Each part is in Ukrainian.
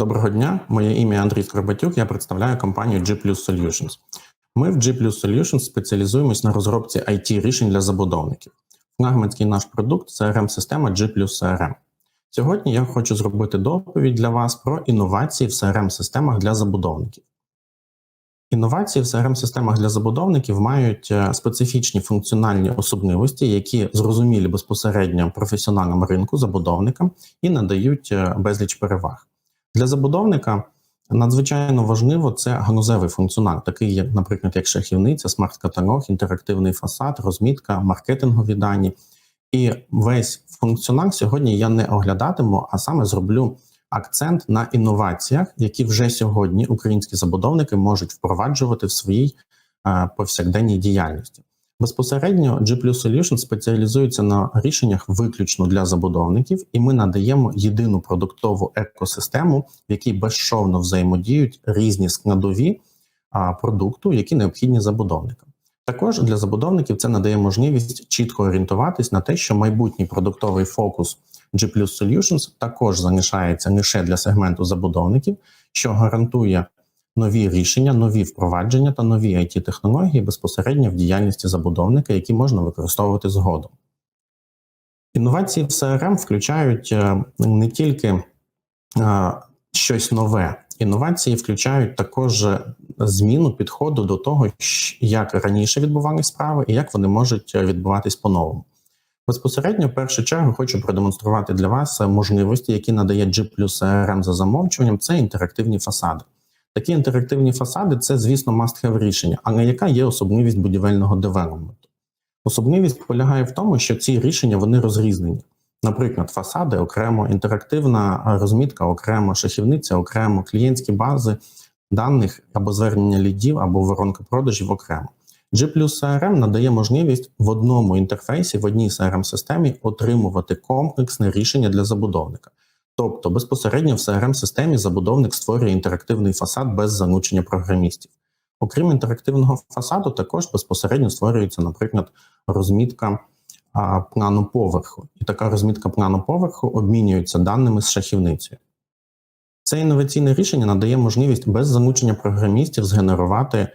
Доброго дня, моє ім'я Андрій Скорбатюк, я представляю компанію G Solutions. Ми в G Solutions спеціалізуємось на розробці it рішень для забудовників. Флагманський наш продукт crm система G CRM. Сьогодні я хочу зробити доповідь для вас про інновації в crm системах для забудовників. Інновації в crm системах для забудовників мають е, специфічні функціональні особливості, які зрозумілі безпосередньо професіональному ринку забудовникам і надають е, безліч переваг. Для забудовника надзвичайно важливо це ганузевий функціонал, такий, як, наприклад, як шахівниця, смарт-каталог, інтерактивний фасад, розмітка, маркетингові дані. І весь функціонал сьогодні я не оглядатиму, а саме зроблю акцент на інноваціях, які вже сьогодні українські забудовники можуть впроваджувати в своїй е, повсякденній діяльності. Безпосередньо G Solutions спеціалізується на рішеннях виключно для забудовників, і ми надаємо єдину продуктову екосистему, в якій безшовно взаємодіють різні складові продукту, які необхідні забудовникам. Також для забудовників це надає можливість чітко орієнтуватись на те, що майбутній продуктовий фокус G Solutions також залишається лише для сегменту забудовників, що гарантує нові рішення, нові впровадження та нові it технології безпосередньо в діяльності забудовника, які можна використовувати згодом. Інновації в CRM включають е, не тільки е, щось нове, інновації включають також зміну підходу до того, як раніше відбувалися справи і як вони можуть відбуватись по-новому. Безпосередньо, в першу чергу, хочу продемонструвати для вас можливості, які надає G CRM за замовчуванням, це інтерактивні фасади. Такі інтерактивні фасади це, звісно, must-have рішення, але яка є особливість будівельного девелопменту? Особливість полягає в тому, що ці рішення вони розрізнені. Наприклад, фасади окремо, інтерактивна розмітка окремо, шахівниця окремо, клієнтські бази даних або звернення лідів, або воронка продажів окремо. G CRM надає можливість в одному інтерфейсі, в одній crm системі отримувати комплексне рішення для забудовника. Тобто безпосередньо в crm системі забудовник створює інтерактивний фасад без залучення програмістів. Окрім інтерактивного фасаду, також безпосередньо створюється, наприклад, розмітка а, плану поверху. І така розмітка плану поверху обмінюється даними з шахівницею. Це інноваційне рішення надає можливість без залучення програмістів згенерувати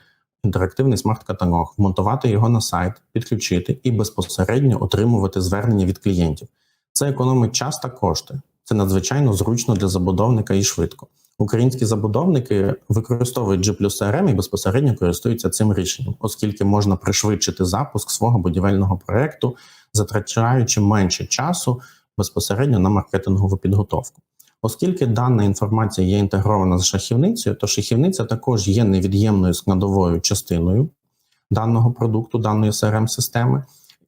інтерактивний смарт-каталог, вмонтувати його на сайт, підключити і безпосередньо отримувати звернення від клієнтів. Це економить час та кошти. Це надзвичайно зручно для забудовника і швидко. Українські забудовники використовують G CRM і безпосередньо користуються цим рішенням, оскільки можна пришвидшити запуск свого будівельного проекту, затрачаючи менше часу безпосередньо на маркетингову підготовку. Оскільки дана інформація є інтегрована з шахівницею, то шахівниця також є невід'ємною складовою частиною даного продукту, даної crm системи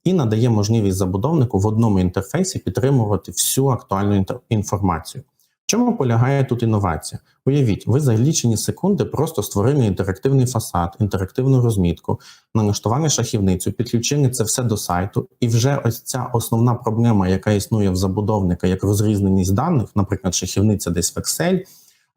і надає можливість забудовнику в одному інтерфейсі підтримувати всю актуальну інформацію. В чому полягає тут інновація? Уявіть, ви за лічені секунди просто створили інтерактивний фасад, інтерактивну розмітку, налаштували шахівницю, підключили це все до сайту, і вже ось ця основна проблема, яка існує в забудовника, як розрізненість даних, наприклад, шахівниця десь в Excel,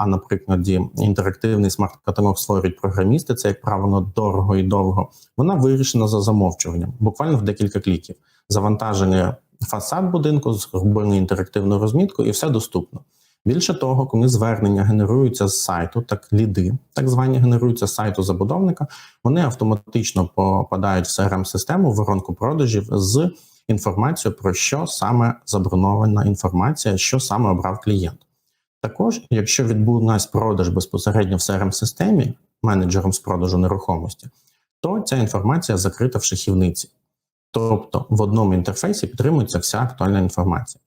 а наприклад, інтерактивний смарт-каталог створюють програмісти, це як правило дорого і довго. Вона вирішена за замовчуванням, буквально в декілька кліків. Завантаження фасад будинку, зробили інтерактивну розмітку, і все доступно. Більше того, коли звернення генеруються з сайту, так ліди, так звані генеруються з сайту забудовника, вони автоматично попадають в crm систему воронку продажів з інформацією про що саме забронована інформація, що саме обрав клієнт. Також, якщо відбулась продаж безпосередньо в crm системі менеджером з продажу нерухомості, то ця інформація закрита в шахівниці. Тобто в одному інтерфейсі підтримується вся актуальна інформація.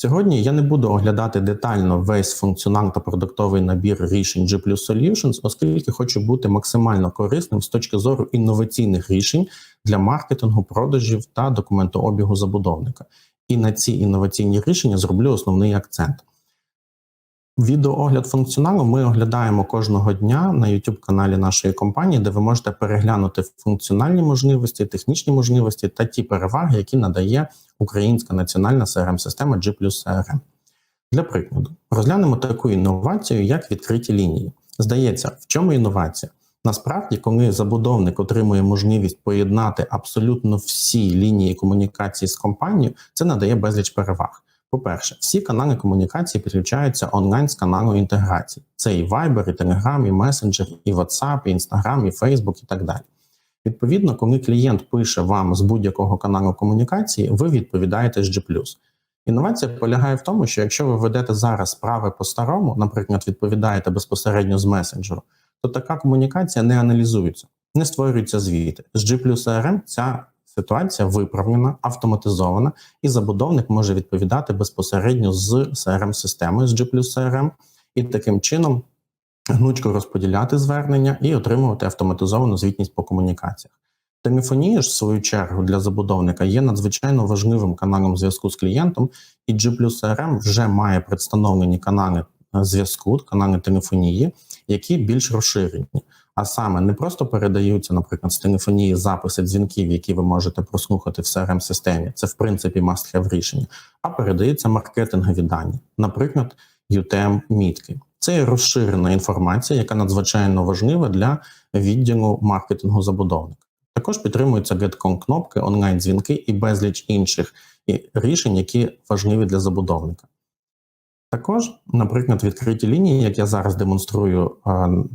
Сьогодні я не буду оглядати детально весь функціонал та продуктовий набір рішень G Solutions, оскільки хочу бути максимально корисним з точки зору інноваційних рішень для маркетингу, продажів та документообігу забудовника. І на ці інноваційні рішення зроблю основний акцент. Відеоогляд функціоналу ми оглядаємо кожного дня на youtube каналі нашої компанії, де ви можете переглянути функціональні можливості, технічні можливості та ті переваги, які надає українська національна crm система G CRM. Для прикладу, розглянемо таку інновацію, як відкриті лінії. Здається, в чому інновація? Насправді, коли забудовник отримує можливість поєднати абсолютно всі лінії комунікації з компанією, це надає безліч переваг. По-перше, всі канали комунікації підключаються онлайн з каналу інтеграції. Це і Viber, і Telegram, і Messenger, і WhatsApp, і Instagram, і Facebook і так далі. Відповідно, коли клієнт пише вам з будь-якого каналу комунікації, ви відповідаєте з G+. Інновація полягає в тому, що якщо ви ведете зараз справи по-старому, наприклад, відповідаєте безпосередньо з месенджеру, то така комунікація не аналізується, не створюються звіти. З G CRM ця ситуація виправлена, автоматизована, і забудовник може відповідати безпосередньо з crm системою з G CRM, і таким чином гнучко розподіляти звернення і отримувати автоматизовану звітність по комунікаціях. Телефонія ж, в свою чергу, для забудовника є надзвичайно важливим каналом зв'язку з клієнтом, і G CRM вже має представлені канали е, зв'язку, канали телефонії, які більш розширені. А саме не просто передаються, наприклад, з телефонії записи дзвінків, які ви можете прослухати в crm системі це в принципі must-have рішення, а передаються маркетингові дані, наприклад, utm мітки Це розширена інформація, яка надзвичайно важлива для відділу маркетингу забудовника. Також підтримуються GetCon кнопки, онлайн-дзвінки і безліч інших рішень, які важливі для забудовника. Також, наприклад, відкриті лінії, як я зараз демонструю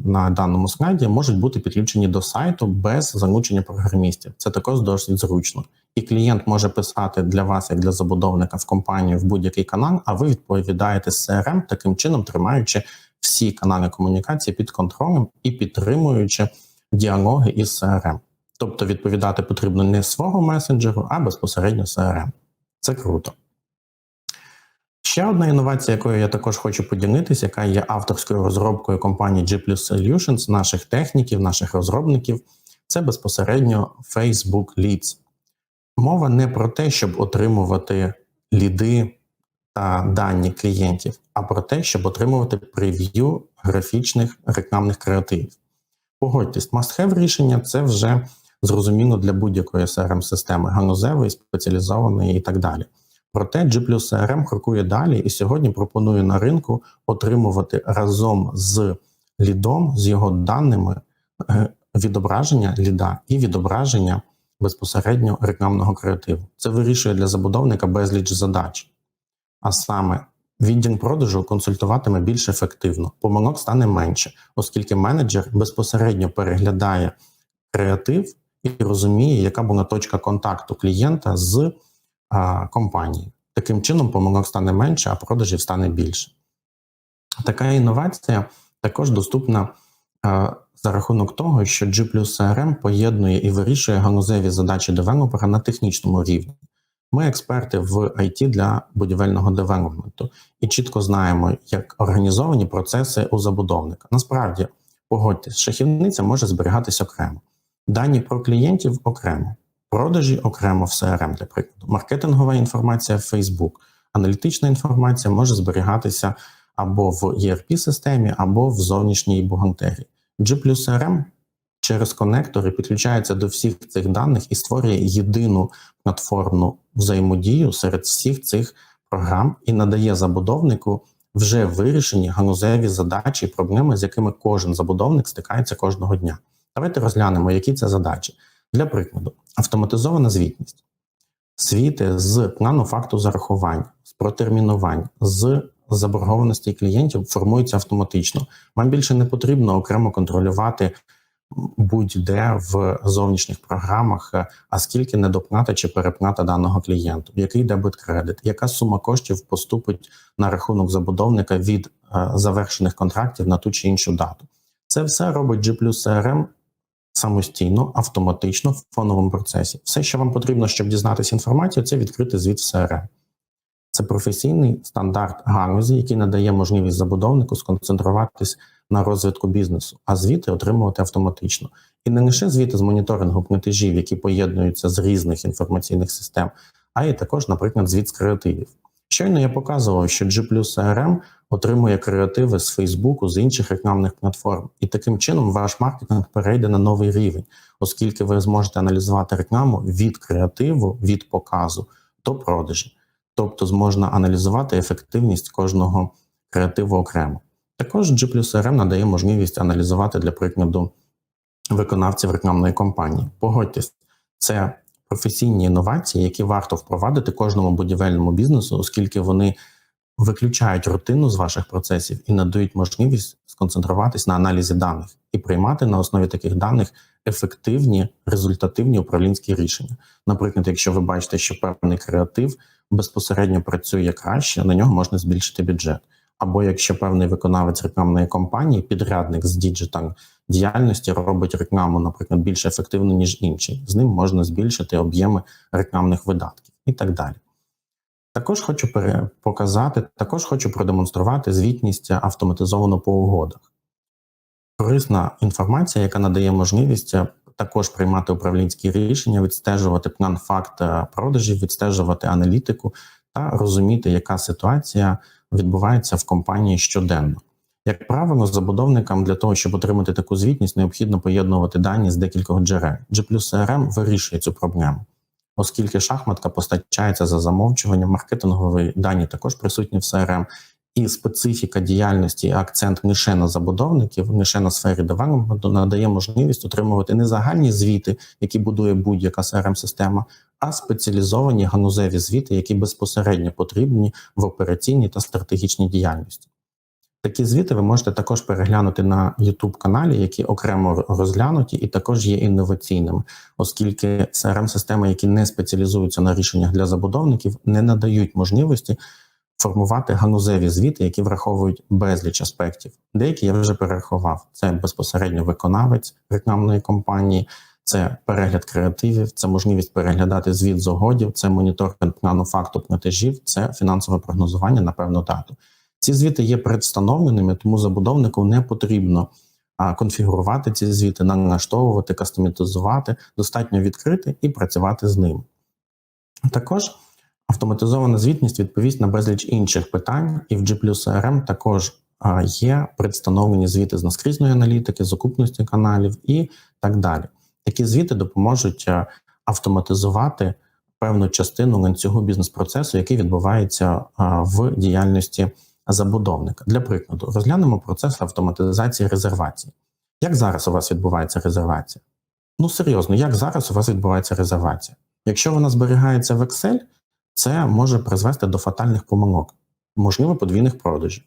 на даному слайді, можуть бути підключені до сайту без залучення програмістів. Це також досить зручно. І клієнт може писати для вас, як для забудовника в компанію в будь-який канал, а ви відповідаєте з CRM, таким чином тримаючи всі канали комунікації під контролем і підтримуючи діалоги із CRM. Тобто відповідати потрібно не свого месенджеру, а безпосередньо CRM. Це круто. Ще одна інновація, якою я також хочу поділитися, яка є авторською розробкою компанії G Solutions, наших техніків, наших розробників, це безпосередньо Facebook Leads. Мова не про те, щоб отримувати ліди та дані клієнтів, а про те, щоб отримувати прев'ю графічних рекламних креативів. Погодьтесь, must-have рішення це вже зрозуміло для будь-якої crm системи ганузевої, спеціалізованої і так далі. Проте G CRM крокує далі і сьогодні пропонує на ринку отримувати разом з лідом, з його даними е, відображення ліда і відображення безпосередньо рекламного креативу. Це вирішує для забудовника безліч задач. А саме відділ продажу консультуватиме більш ефективно, помилок стане менше, оскільки менеджер безпосередньо переглядає креатив і розуміє, яка була точка контакту клієнта з компанії. Таким чином, помилок стане менше, а продажів стане більше. Така інновація також доступна за рахунок того, що G CRM поєднує і вирішує ганузеві задачі девелопера на технічному рівні. Ми експерти в IT для будівельного девелопменту і чітко знаємо, як організовані процеси у забудовника. Насправді, погодьтесь, шахівниця може зберігатись окремо. Дані про клієнтів окремо, продажі окремо в CRM, для прикладу, маркетингова інформація в Facebook, аналітична інформація може зберігатися або в ERP-системі, або в зовнішній бухгалтерії. G CRM через конектори підключається до всіх цих даних і створює єдину платформну взаємодію серед всіх цих програм і надає забудовнику вже вирішені ганузеві задачі і проблеми, з якими кожен забудовник стикається кожного дня. Давайте розглянемо, які це задачі. Для прикладу, автоматизована звітність, світи з плану факту зарахувань, з протермінувань, з заборгованості клієнтів формуються автоматично. Вам більше не потрібно окремо контролювати будь-де в зовнішніх програмах, а скільки недоплата чи переплата даного клієнту, який дебет кредит, яка сума коштів поступить на рахунок забудовника від е, завершених контрактів на ту чи іншу дату. Це все робить G CRM самостійно, автоматично в фоновому процесі. Все, що вам потрібно, щоб дізнатися інформацію, це відкрити звіт в. Це професійний стандарт галузі, який надає можливість забудовнику сконцентруватись на розвитку бізнесу, а звіти отримувати автоматично. І не лише звіти з моніторингу платежів, які поєднуються з різних інформаційних систем, а й також, наприклад, звіт з креативів. Щойно я показував, що G CRM отримує креативи з Фейсбуку, з інших рекламних платформ, і таким чином ваш маркетинг перейде на новий рівень, оскільки ви зможете аналізувати рекламу від креативу, від показу до продажі, тобто зможна аналізувати ефективність кожного креативу окремо. Також G CRM надає можливість аналізувати для прикладу виконавців рекламної кампанії. Погодьтесь, це професійні інновації, які варто впровадити кожному будівельному бізнесу, оскільки вони виключають рутину з ваших процесів і надають можливість сконцентруватись на аналізі даних і приймати на основі таких даних ефективні результативні управлінські рішення. Наприклад, якщо ви бачите, що певний креатив безпосередньо працює краще, на нього можна збільшити бюджет. Або якщо певний виконавець рекламної кампанії, підрядник з діджитал діяльності робить рекламу, наприклад, більш ефективно ніж інший, з ним можна збільшити об'єми рекламних видатків і так далі. Також хочу показати, також хочу продемонструвати звітність автоматизовану по угодах. Корисна інформація, яка надає можливість також приймати управлінські рішення, відстежувати план факт продажів, відстежувати аналітику та розуміти, яка ситуація відбувається в компанії щоденно. Як правило, забудовникам для того, щоб отримати таку звітність, необхідно поєднувати дані з декількох джерел. G CRM вирішує цю проблему, оскільки шахматка постачається за замовчуванням, маркетингові дані також присутні в CRM, і специфіка діяльності, і акцент лише на забудовників, лише на сфері девелопменту надає можливість отримувати не загальні звіти, які будує будь-яка crm система а спеціалізовані ганузеві звіти, які безпосередньо потрібні в операційній та стратегічній діяльності. Такі звіти ви можете також переглянути на youtube каналі, які окремо розглянуті, і також є інноваційними, оскільки crm системи які не спеціалізуються на рішеннях для забудовників, не надають можливості формувати ганузеві звіти, які враховують безліч аспектів. Деякі я вже перерахував: це безпосередньо виконавець рекламної кампанії, це перегляд креативів, це можливість переглядати звіт з угодів, це моніторинг плану факту платежів, це фінансове прогнозування на певну дату. Ці звіти є предстановленими, тому забудовнику не потрібно конфігурувати ці звіти, налаштовувати, кастомізувати, достатньо відкрити і працювати з ним. Також автоматизована звітність відповість на безліч інших питань, і в G CRM також є представлені звіти з наскрізної аналітики, з окупності каналів і так далі. Такі звіти допоможуть е, автоматизувати певну частину ланцюгу бізнес-процесу, який відбувається в діяльності забудовника. Для прикладу, розглянемо процес автоматизації резервації. Як зараз у вас відбувається резервація? Ну серйозно, як зараз у вас відбувається резервація? Якщо вона зберігається в Excel, це може призвести до фатальних помилок, можливо, подвійних продажів.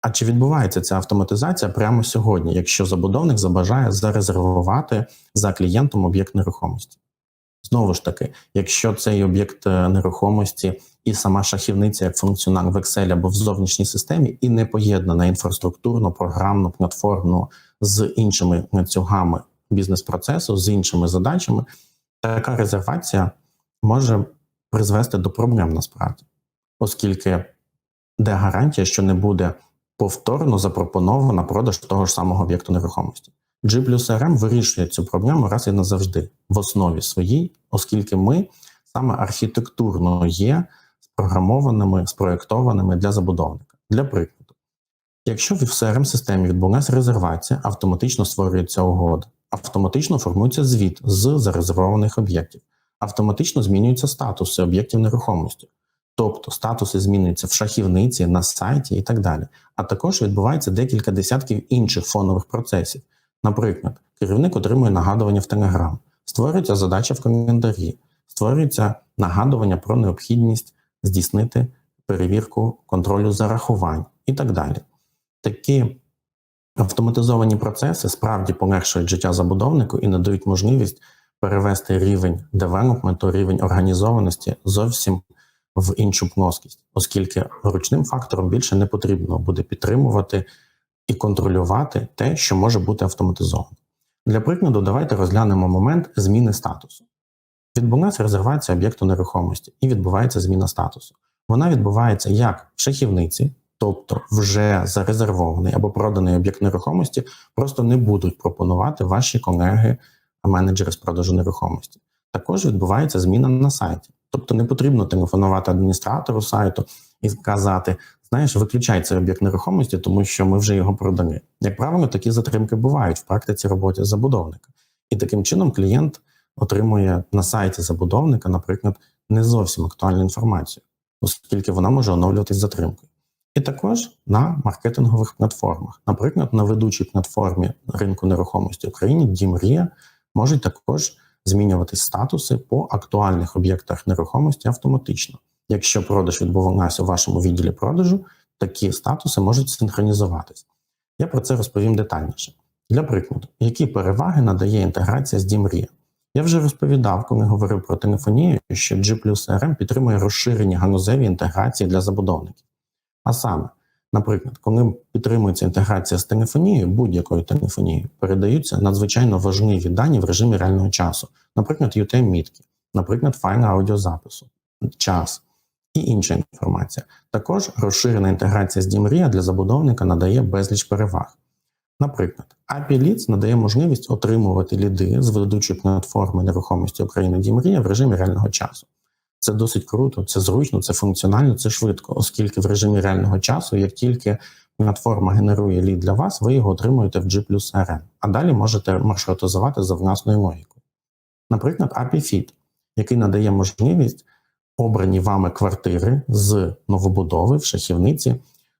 А чи відбувається ця автоматизація прямо сьогодні, якщо забудовник забажає зарезервувати за клієнтом об'єкт нерухомості? Знову ж таки, якщо цей об'єкт е, нерухомості і сама шахівниця як функціонал в Excel або в зовнішній системі, і не поєднана інфраструктурно, програмну, платформу з іншими ланцюгами бізнес-процесу, з іншими задачами, така резервація може призвести до проблем насправді, оскільки де гарантія, що не буде повторно запропонована продаж того ж самого об'єкту нерухомості. G плюс RM вирішує цю проблему раз і назавжди в основі своїй, оскільки ми саме архітектурно є спрограмованими, спроєктованими для забудовника. Для прикладу, якщо в crm системі відбулася резервація, автоматично створюється угода, автоматично формується звіт з зарезервованих об'єктів, автоматично змінюються статуси об'єктів нерухомості. Тобто статуси змінюються в шахівниці, на сайті і так далі. А також відбувається декілька десятків інших фонових процесів. Наприклад, керівник отримує нагадування в Telegram, створюється задача в календарі, створюється нагадування про необхідність здійснити перевірку контролю зарахувань і так далі. Такі автоматизовані процеси справді полегшують життя забудовнику і надають можливість перевести рівень девелопменту, рівень організованості зовсім в іншу плоскість, оскільки ручним фактором більше не потрібно буде підтримувати і контролювати те, що може бути автоматизовано. Для прикладу, давайте розглянемо момент зміни статусу. Відбулася резервація об'єкту нерухомості і відбувається зміна статусу. Вона відбувається як в шахівниці, тобто вже зарезервований або проданий об'єкт нерухомості, просто не будуть пропонувати ваші колеги-менеджери з продажу нерухомості. Також відбувається зміна на сайті. Тобто не потрібно телефонувати адміністратору сайту і сказати, знаєш, виключай цей об'єкт нерухомості, тому що ми вже його продали. Як правило, такі затримки бувають в практиці роботи забудовника. І таким чином клієнт отримує на сайті забудовника, наприклад, не зовсім актуальну інформацію, оскільки вона може оновлюватись затримкою. І також на маркетингових платформах, наприклад, на ведучій платформі ринку нерухомості в Україні Дімрія можуть також змінювати статуси по актуальних об'єктах нерухомості автоматично. Якщо продаж відбувався у вашому відділі продажу, такі статуси можуть синхронізуватись. Я про це розповім детальніше. Для прикладу, які переваги надає інтеграція з Дімрія? Я вже розповідав, коли говорив про телефонію, що G CRM підтримує розширені ганузеві інтеграції для забудовників. А саме, наприклад, коли підтримується інтеграція з телефонією, будь-якою телефонією, передаються надзвичайно важливі дані в режимі реального часу, наприклад, UTM-мітки, наприклад, файли аудіозапису, час і інша інформація. Також розширена інтеграція з Дімрія для забудовника надає безліч переваг. Наприклад, API Leads надає можливість отримувати ліди з ведучої платформи нерухомості України Дімрія в режимі реального часу. Це досить круто, це зручно, це функціонально, це швидко, оскільки в режимі реального часу, як тільки платформа генерує лід для вас, ви його отримуєте в G CRM, а далі можете маршрутизувати за власною логікою. Наприклад, API Feed, який надає можливість обрані вами квартири з новобудови в шахівниці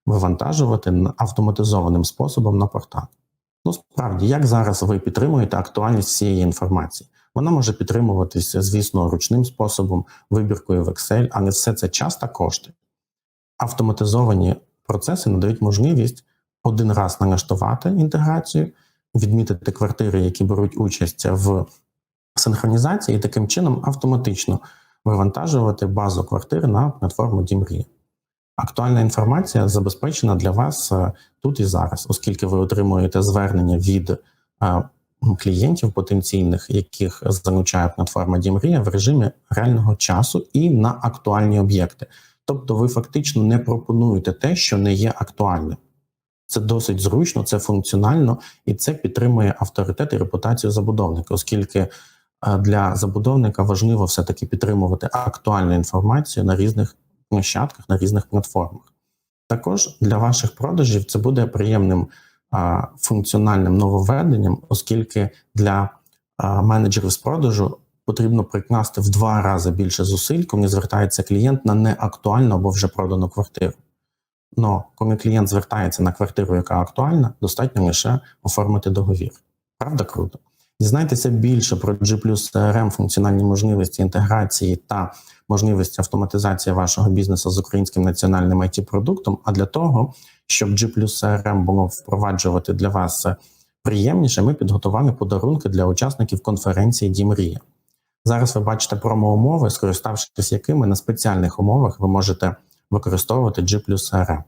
вивантажувати автоматизованим способом на портал. Ну, справді, як зараз ви підтримуєте актуальність цієї інформації? Вона може підтримуватися, звісно, ручним способом, вибіркою в Excel, але все це час та кошти. Автоматизовані процеси надають можливість один раз налаштувати інтеграцію, відмітити квартири, які беруть участь в синхронізації, і таким чином автоматично вивантажувати базу квартир на платформу Дімрія. Актуальна інформація забезпечена для вас е, тут і зараз, оскільки ви отримуєте звернення від е, клієнтів потенційних, яких залучає платформа Дімрія в режимі реального часу і на актуальні об'єкти. Тобто, ви фактично не пропонуєте те, що не є актуальним. Це досить зручно, це функціонально і це підтримує авторитет і репутацію забудовника, оскільки е, для забудовника важливо все таки підтримувати актуальну інформацію на різних площадках на різних платформах. Також для ваших продажів це буде приємним функціональним нововведенням, оскільки для менеджерів з продажу потрібно прикласти в два рази більше зусиль, коли звертається клієнт на неактуальну або вже продану квартиру. Но коли клієнт звертається на квартиру, яка актуальна, достатньо лише оформити договір. Правда, круто? Дізнайтеся більше про G CRM, функціональні можливості інтеграції та можливості автоматизації вашого бізнесу з українським національним it продуктом А для того, щоб G CRM було впроваджувати для вас приємніше, ми підготували подарунки для учасників конференції Дімрія. Зараз ви бачите промо-умови, скориставшись якими на спеціальних умовах ви можете використовувати G CRM.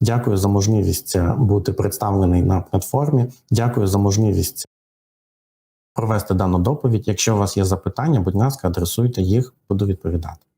Дякую за можливість бути представлений на платформі. Дякую за можливість провести дану доповідь. Якщо у вас є запитання, будь ласка, адресуйте їх, буду відповідати.